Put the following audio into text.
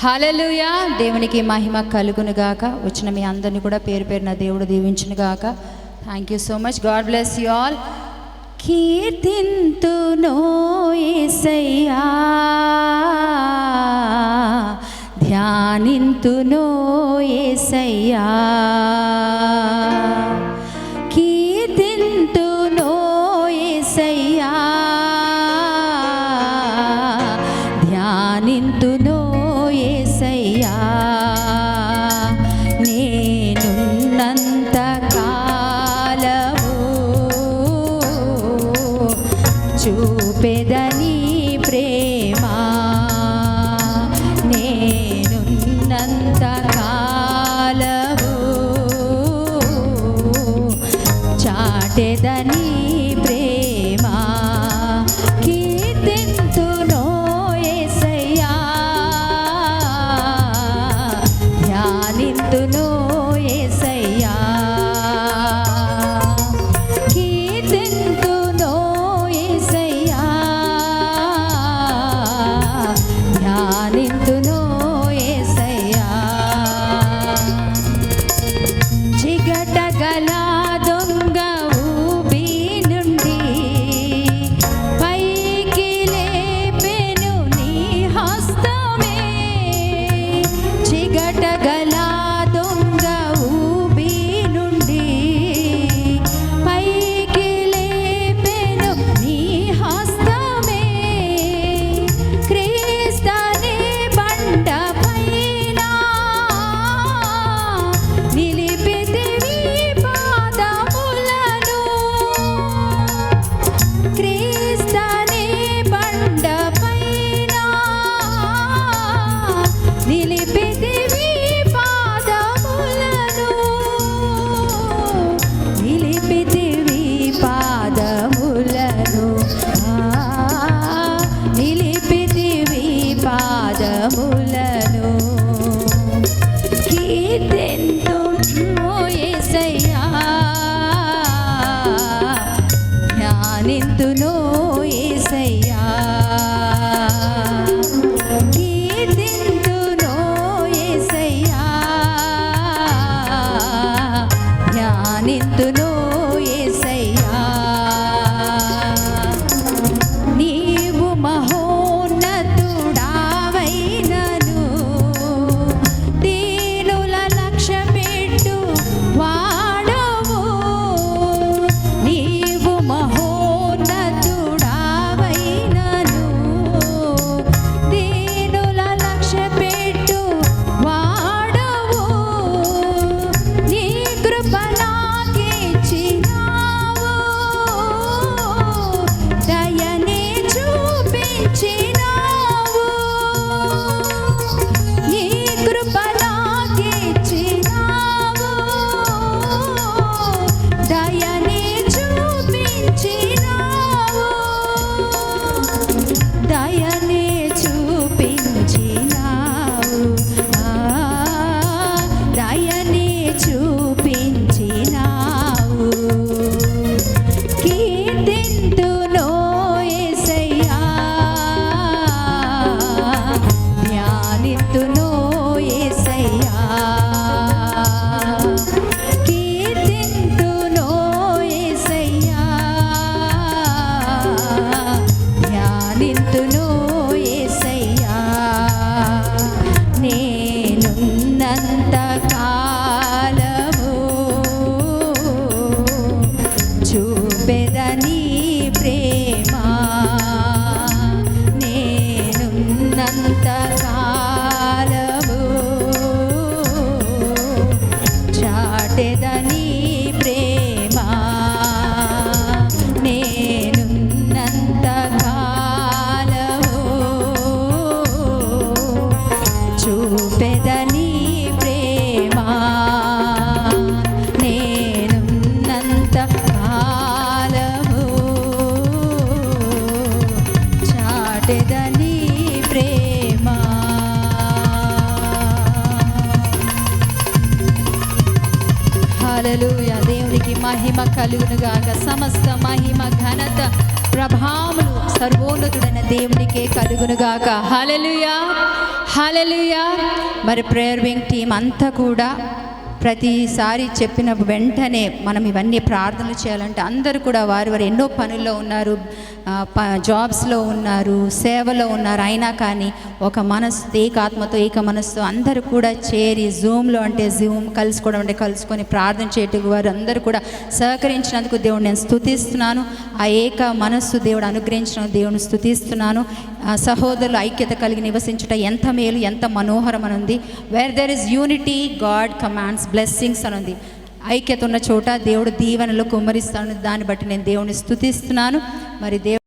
హలలుయా దేవునికి మహిమ కలుగునుగాక వచ్చిన మీ అందరినీ కూడా పేరు పేరున దేవుడు దీవించునుగాక thank you so much God bless you all కీర్తింతునో ధ్యానింతు ధ్యానింతునో ఏసయ్యా. ప్రేమా. ಎಂದು హలలుయ దేవునికి మహిమ కలుగునుగాక సమస్త మహిమ ఘనత ప్రభావములు సర్వోన్నతుడైన దేవునికే కలుగునుగాక హలలుయ హలలుయ మరి ప్రేయర్ వింగ్ టీం అంతా కూడా ప్రతిసారి చెప్పిన వెంటనే మనం ఇవన్నీ ప్రార్థనలు చేయాలంటే అందరూ కూడా వారు వారు ఎన్నో పనుల్లో ఉన్నారు జాబ్స్లో ఉన్నారు సేవలో ఉన్నారు. అయినా కానీ ఒక మనసు ఏకాత్మతో ఏక మనసుతో అందరూ కూడా చేరి జూమ్లో అంటే జూమ్ కలుసుకోవడం అంటే కలుసుకొని ప్రార్థన చేయటం వారు అందరూ కూడా సహకరించినందుకు దేవుడు నేను స్థుతిస్తున్నాను ఆ ఏక మనస్సు దేవుడు అనుగ్రహించిన దేవుని స్థుతిస్తున్నాను ఆ సహోదరులు ఐక్యత కలిగి నివసించుట ఎంత మేలు ఎంత మనోహరం అని ఉంది where there is unity God commands blessings అని ఉంది ఐక్యత ఉన్న చోట దేవుడు దీవెనలు కుమ్మరిస్తాను దాన్ని బట్టి నేను దేవుని స్తుతిస్తున్నాను. మరి దేవుడు